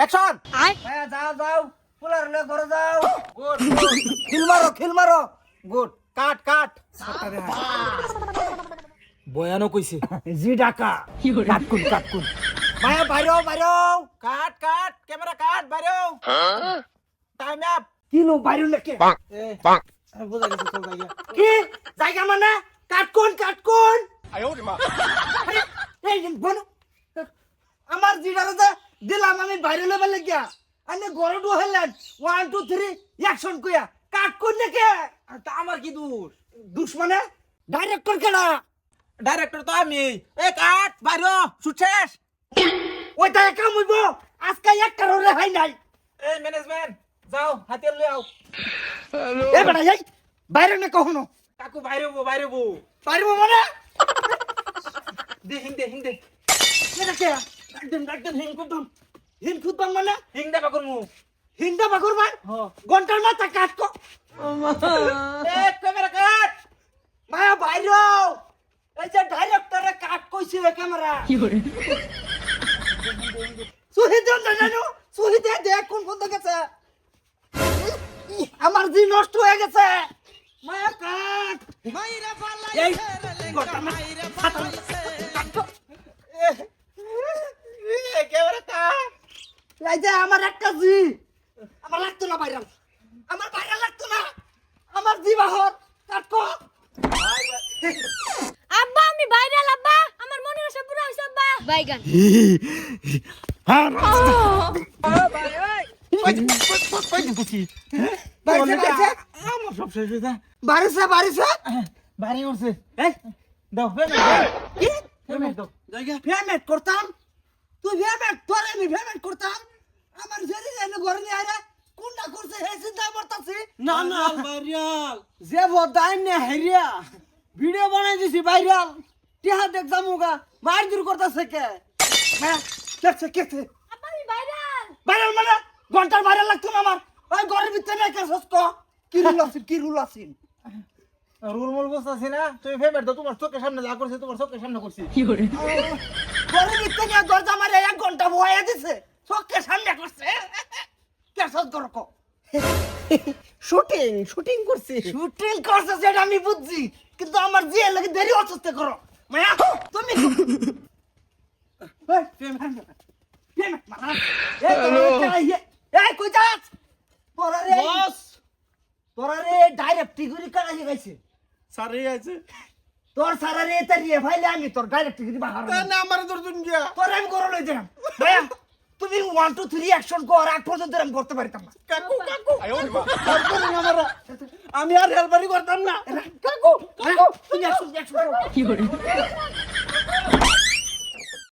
Action হ্যাঁ যাও যাও। পোলার হলে ঘরে যাও। গুড খিল মারো খিল মারো। গুড কাট কাট। বয়ানও কইছে। জি ডাকা। কাটকুন কাটকুন। মায়া বাইরো বাইরো। Cut cut. ক্যামেরা কাট বাইরো। টাইম আপ কিনো বাইরে লেকে এ বুঝা গেছে চল যাই কি? জায়গা মানে? কাটকুন কাটকুন। আরে, এই যে বনো। আমার জিডারে যে দিলাম আমি বাইরে লেবে লেগিয়া আনে ঘরে ডু হলেন ওয়ান টু থ্রি অ্যাকশন কইয়া কাটকুন লেকে তা আমার কি দোষ দুশ মানে ডাইরেক্টর কেডা ডাইরেক্টর তো আমি এ কাট বাইরো শুট শেষ ওইটা কাম হইব আজকে একটারও রেহাই নাই এই ম্যানেজমেন্ট যাও হাতিয়ার লই আও এ বেটা এই বাইরে না কখনো কাকু বাইরে বো বাইরে বো পারব মানে দে হিং দে হিং দে এটা কে একদম একদম মানে? হিং দে বাকুর মু বাকুর ঘণ্টার মাথা কাট কো। এ ক্যামেরা কাট। মায়া বাইরে। এই যে ডাইরেক্টরে কাট কইছে ক্যামেরা। সুহিত না জানো সুহিতে দেখ কোন কোন গেছে আমার জি নষ্ট হয়ে গেছে। মায়া কাট। এই ঘণ্টার মাথা কাট কো। এ ক্যামেরা কাট এই যে আমার একটা জি। আমার লাগতো না ভাইরাল। আমার ভাইরাল লাগতো না। আমার জি বাহর কাটকো। আব্বা আমি ভাইরাল আব্বা। আমার মনের আশা পুরো হইছে আব্বা। বাইগান বাইরে বাইরে আমার সব শেষ হয়ে বাড়িছে বাড়িছে। বাড়ি উঠছে দাও জায়গা পেমেন্ট করতাম তুই পেমেন্ট তোর আমি আমার ঘরে নিয়ে আরে? কোনটা করছে? হে না না ভাইরাল। যে বদাই নে হেরিয়া ভিডিও বানাই দিছি ভাইরাল। টিহা দেখ জামুগা মার দূর করতেছে কে? হ্যাঁ কেছে কেছে আমি ভাইরাল। ভাইরাল মানে? ঘণ্টার ভাইরাল লাগতো না আমার? ওই ঘরের ভিতরে নাই কে কি রুল কি রুল আছিন? রুল মুল বসতাছি না? তুমি পেমেন্ট দাও তোমার চোখের সামনে যা করছে তোমার চোখের সামনে করছি। ঘরের ভিতরে দরজা মারে এক ঘণ্টা বয়ে দিছে চোখকে সামনে করছে শুটিং শুটিং করছি। শুটিং করছে সেটা আমি বুঝছি কিন্তু আমার জিয়ে লাগে দেরি অসুস্থ করো। মায়া তুমি তোরা তোরা রে রে সারে আছে। তোর রে ফাইলে আমি তোর ডাইরেক্ট বাহার না আমার দর্জন গিয়া। তোর আমি করে লই দিলাম তুমি ওয়ান টু থ্রি অ্যাকশন কর আগ পর্যন্ত আমি করতে পারতাম না। কাকু কাকু আমার আমি আর হেলপারি করতাম না। কাকু কাকু। তুমি অ্যাকশন অ্যাকশন করো।